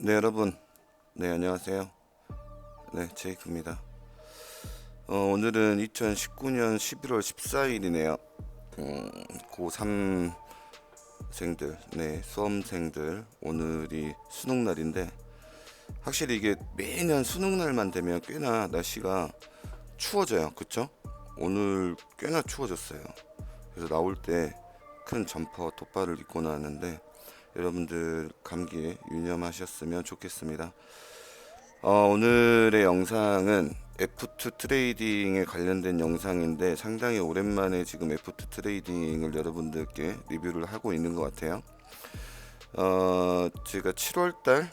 네 여러분. 네 안녕하세요. 네 제이크입니다. 어, 오늘은 2019년 11월 14일이네요. 음, 고3생들 네 수험생들 오늘이 수능날인데 확실히 이게 매년 수능날만 되면 꽤나 날씨가 추워져요. 그쵸? 오늘 꽤나 추워졌어요. 그래서 나올 때 큰 점퍼 돗바를 입고 나왔는데 여러분들 감기에 유념하셨으면 좋겠습니다. 어, 오늘의 영상은 F2 트레이딩에 관련된 영상인데 상당히 오랜만에 지금 F2 트레이딩을 여러분들께 리뷰를 하고 있는 것 같아요. 어, 제가 7월달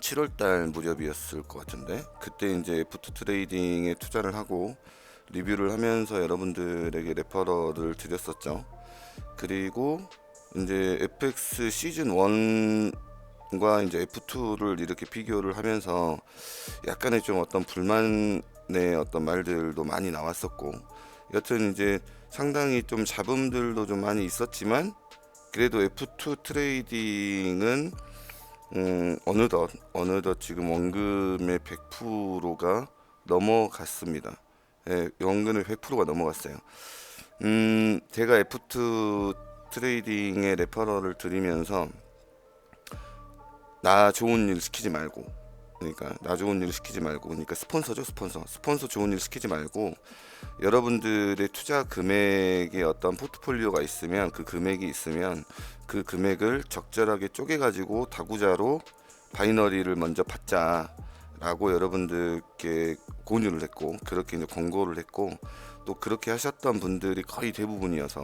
7월달 무렵이었을 것 같은데 그때 이제 F2 트레이딩에 투자를 하고 리뷰를 하면서 여러분들에게 레퍼럴을 드렸었죠. 그리고 이제 FX 시즌 1과 이제 F2를 이렇게 비교를 하면서 약간의 좀 어떤 불만의 어떤 말들도 많이 나왔었고 여튼 이제 상당히 좀 잡음들도 좀 많이 있었지만 그래도 F2 트레이딩은 음, 어느덧 어느덧 지금 원금의 100%가 넘어갔습니다. 예, 원금의 100%가 넘어갔어요. 음, 제가 F2 트레이딩의 레퍼럴을 드리면서 나 좋은 일 시키지 말고 그러니까 나 좋은 일 시키지 말고 그러니까 스폰서죠 스폰서. 스폰서 좋은 일 시키지 말고 여러분들의 투자 금액의 어떤 포트폴리오가 있으면 그 금액이 있으면 그 금액을 적절하게 쪼개 가지고 다구자로 바이너리를 먼저 받자라고 여러분들께 권유를 했고 그렇게 이제 권고를 했고 또 그렇게 하셨던 분들이 거의 대부분이어서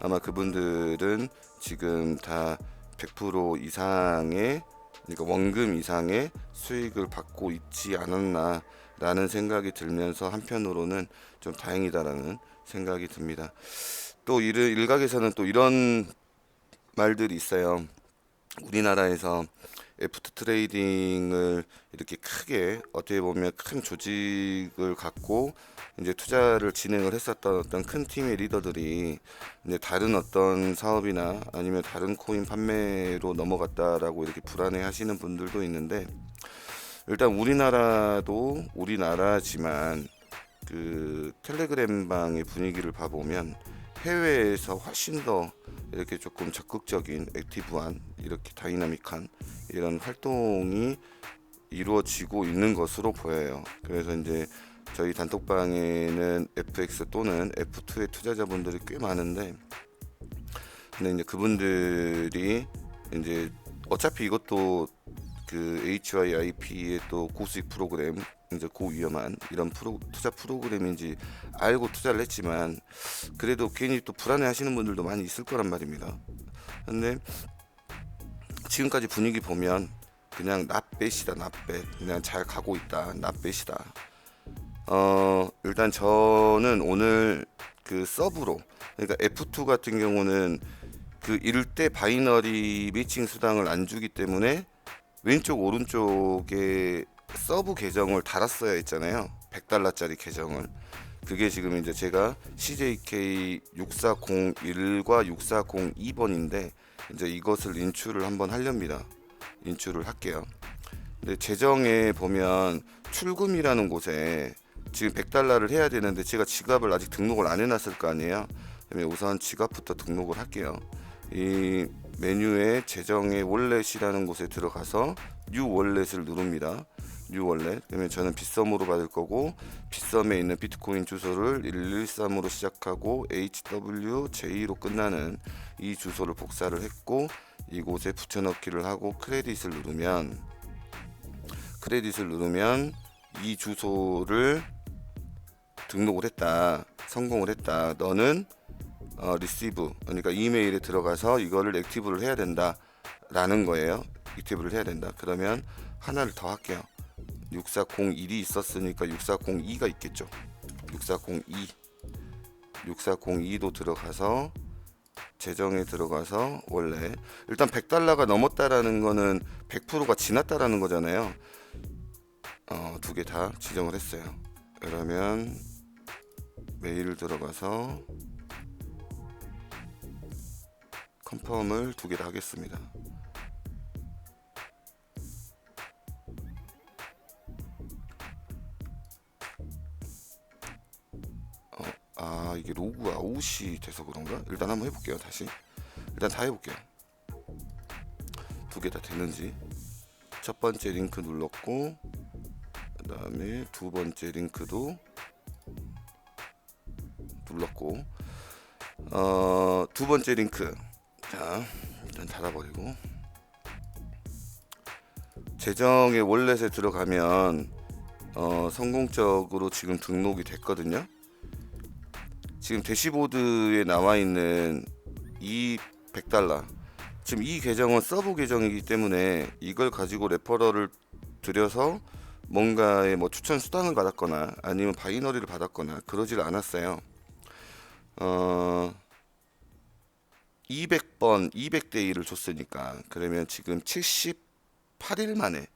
아마 그분들은 지금 다 100% 이상의 그러니까 원금 이상의 수익을 받고 있지 않았나라는 생각이 들면서 한편으로는 좀 다행이다라는 생각이 듭니다. 또 일, 일각에서는 또 이런 말들이 있어요. 우리나라에서 F2 트레이딩을 이렇게 크게 어떻게 보면 큰 조직을 갖고 이제 투자를 진행을 했었던 어떤 큰 팀의 리더들이 이제 다른 어떤 사업이나 아니면 다른 코인 판매로 넘어갔다라고 이렇게 불안해 하시는 분들도 있는데 일단 우리나라도 우리나라지만 그 텔레그램 방의 분위기를 봐보면 해외에서 훨씬 더 이렇게 조금 적극적인 액티브한 이렇게 다이나믹한 이런 활동이 이루어지고 있는 것으로 보여요. 그래서 이제 저희 단톡방에는 FX 또는 F2의 투자자분들이 꽤 많은데 근데 이제 그분들이 이제 어차피 이것도 그 HYIP의 또 고수익 프로그램 이제 고위험한 이런 프로, 투자 프로그램인지 알고 투자를 했지만 그래도 괜히 또 불안해 하시는 분들도 많이 있을 거란 말입니다. 근데 지금까지 분위기 보면 그냥 낫배시다 낫배 그냥 잘 가고 있다 낫배시다. 어 일단 저는 오늘 그 서브로 그러니까 F2 같은 경우는 그 일대 바이너리 매칭 수당을 안 주기 때문에 왼쪽 오른쪽에 서브 계정을 달았어야 했잖아요. 100달러짜리 계정을. 그게 지금 이제 제가 CJK 6401과 6402번인데 이제 이것을 인출을 한번 하렵니다. 인출을 할게요 근데 재정에 보면 출금이라는 곳에 지금 100달러를 해야 되는데 제가 지갑을 아직 등록을 안 해놨을 거 아니에요. 그러면 우선 지갑부터 등록을 할게요. 이 메뉴에 재정의 월렛이라는 곳에 들어가서 뉴 월렛을 누릅니다. 뉴 월렛. 그러면 저는 빗썸으로 받을 거고 빗썸에 있는 비트코인 주소를 113으로 시작하고 HWJ로 끝나는 이 주소를 복사를 했고 이곳에 붙여넣기를 하고 크레딧을 누르면 크레딧을 누르면 이 주소를 등록을 했다 성공을 했다. 너는 어, 리시브 그러니까 이메일에 들어가서 이거를 액티브를 해야 된다 라는 거예요. 액티브를 해야 된다. 그러면 하나를 더 할게요. 6401이 있었으니까 6402가 있겠죠. 6402 6402도 들어가서 재정에 들어가서 원래 일단 100달러가 넘었다라는 거는 100%가 지났다라는 거잖아요 어, 두 개 다 지정을 했어요. 그러면 메일을 들어가서 컨펌을 두 개 다 하겠습니다. 어, 아 이게 로그 아웃이 돼서 그런가? 일단 한번 해볼게요 다시 일단 다 해볼게요 두 개 다 됐는지 첫 번째 링크 눌렀고 그 다음에 두 번째 링크도 눌렀고 어, 두 번째 링크. 자 일단 닫아버리고. 재정의 월렛에 들어가면 어, 성공적으로 지금 등록이 됐거든요. 지금 대시보드에 나와 있는 이 100달러. 지금 이 계정은 서브 계정이기 때문에 이걸 가지고 레퍼럴을 들여서 뭔가의 뭐 추천 수당을 받았거나 아니면 바이너리를 받았거나 그러질 않았어요. 어 200번 200대 1을 줬으니까 그러면 지금 78일 만에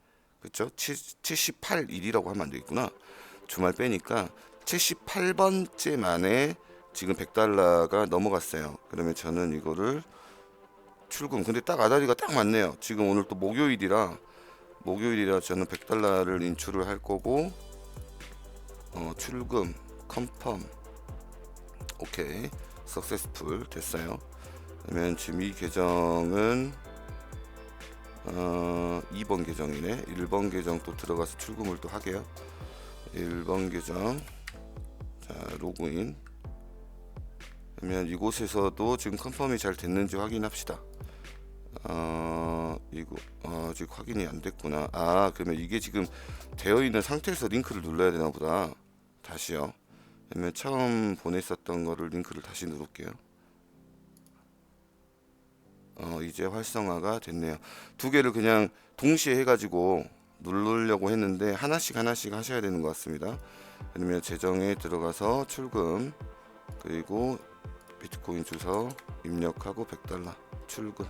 그렇죠? 78일이라고 하면 안 되겠구나. 주말 빼니까 78번째 만에 지금 100달러가 넘어갔어요. 그러면 저는 이거를 출금. 근데 딱 아다리가 딱 맞네요. 지금 오늘 또 목요일이라 목요일이라 저는 100달러를 인출을 할 거고 어, 출금 컨펌 오케이 석세스풀 됐어요. 그러면 지금 이 계정은 어, 2번 계정이네. 1번 계정 또 들어가서 출금을 또 하게요. 1번 계정. 자, 로그인. 그러면 이곳에서도 지금 컨펌이 잘 됐는지 확인합시다. 어, 이거 어, 아직 확인이 안 됐구나. 아, 그러면 이게 지금 되어 있는 상태에서 링크를 눌러야 되나 보다. 다시요. 그러면 처음 보냈었던 거를 링크를 다시 누를게요. 어, 이제 활성화가 됐네요. 두 개를 그냥 동시에 해가지고 누르려고 했는데 하나씩 하나씩 하셔야 되는 것 같습니다. 그러면 재정에 들어가서 출금 그리고 비트코인 주소 입력하고 100달러 출금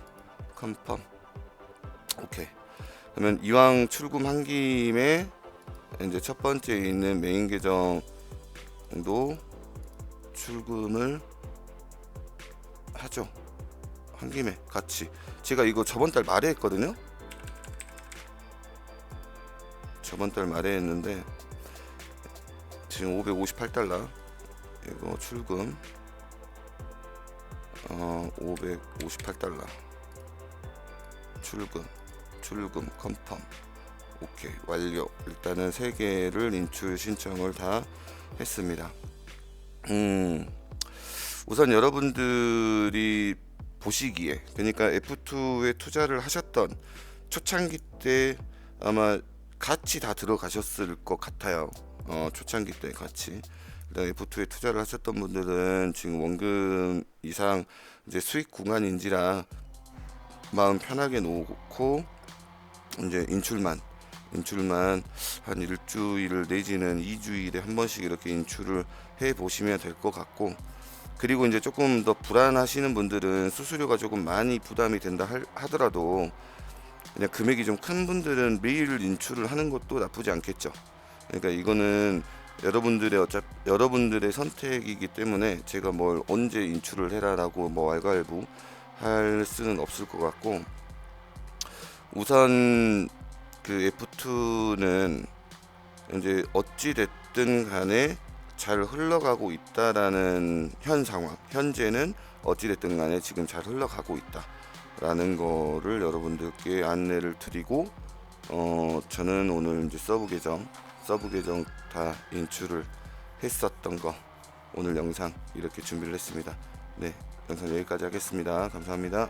컨펌 오케이 그러면 이왕 출금한 김에 이제 첫 번째 있는 메인 계정도 출금을 하죠. 한 김에 같이 제가 이거 저번 달 말에 했거든요. 저번 달 말에 했는데 지금 558달러 이거 출금 어 558달러 출금 출금 컨펌 오케이 완료 일단은 세 개를 인출 신청을 다 했습니다. 음 우선 여러분들이 보시기에 그러니까 F2에 투자를 하셨던 초창기 때 아마 같이 다 들어가셨을 것 같아요. 어, 초창기 때 같이 일단 F2에 투자를 하셨던 분들은 지금 원금 이상 이제 수익 구간인지라 마음 편하게 놓고 이제 인출만 인출만 한 일주일 내지는 2주일에 한 번씩 이렇게 인출을 해 보시면 될 것 같고 그리고 이제 조금 더 불안하시는 분들은 수수료가 조금 많이 부담이 된다 할- 하더라도 그냥 금액이 좀 큰 분들은 매일 인출을 하는 것도 나쁘지 않겠죠. 그러니까 이거는 여러분들의 어차 여러분들의 선택이기 때문에 제가 뭘 언제 인출을 해라라고 뭐 알갈부 할 수는 없을 것 같고 우선 그 F2는 이제 어찌 됐든 간에 잘 흘러가고 있다라는 현 상황 현재는 어찌 됐든 간에 지금 잘 흘러가고 있다라는 거를 여러분들께 안내를 드리고 어 저는 오늘 이제 서브 계정 서브 계정 다 인출을 했었던 거 오늘 영상 이렇게 준비를 했습니다. 네 영상 여기까지 하겠습니다. 감사합니다